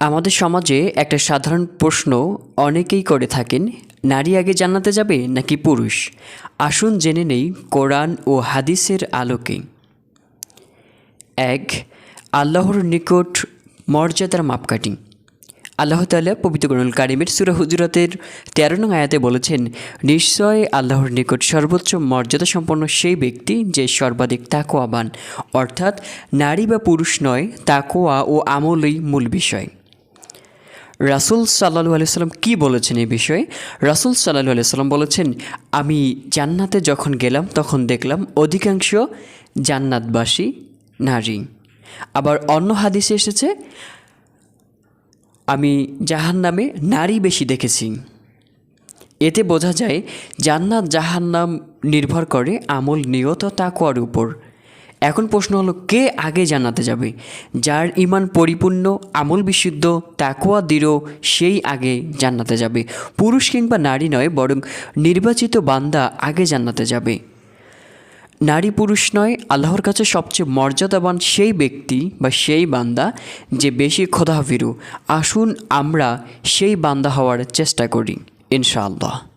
আমাদের সমাজে একটা সাধারণ প্রশ্ন অনেকেই করে থাকেন, নারী আগে জান্নাতে যাবে নাকি পুরুষ? আসুন জেনে নেই কোরআন ও হাদিসের আলোকে। এক, আল্লাহর নিকট মর্যাদার মাপকাঠি। আল্লাহ তাআলা পবিত্র কোরআনুল কারিমের সুরা হুজরাতের তেরো নং আয়াতে বলেছেন, নিশ্চয় আল্লাহর নিকট সর্বোচ্চ মর্যাদা সম্পন্ন সেই ব্যক্তি যে সর্বাধিক তাকোয়াবান অর্থাৎ নারী বা পুরুষ নয় তাকোয়া ও আমলই মূল বিষয়। রাসুল সাল্লাহু আলাইসাল্লাম কী বলেছেন এই বিষয়ে? রাসুল সাল্লাহু আলাইসাল্লাম বলেছেন, আমি জান্নাতে যখন গেলাম, তখন দেখলাম অধিকাংশ জান্নাতবাসী নারী। আবার অন্য হাদিসে এসেছে, আমি জাহান নামে নারী বেশি দেখেছি। এতে বোঝা যায়, জান্নাত জাহান্নাম নির্ভর করে আমল নিয়ত তাকোয়ার উপর। এখন প্রশ্ন হলো, কে আগে জান্নাতে যাবে? যার ইমান পরিপূর্ণ, আমল বিশুদ্ধ তাকোয়া দৃঢ়, সেই আগে জান্নাতে যাবে। পুরুষ কিংবা নারী নয়, বরং নির্বাচিত বান্দা আগে জান্নাতে যাবে। নারী পুরুষ নয়, আল্লাহর কাছে সবচেয়ে মর্যাদাবান সেই ব্যক্তি বা সেই বান্দা যে বেশি খোদাভীরু। আসুন আমরা সেই বান্দা হওয়ার চেষ্টা করি, ইনশাআল্লাহ।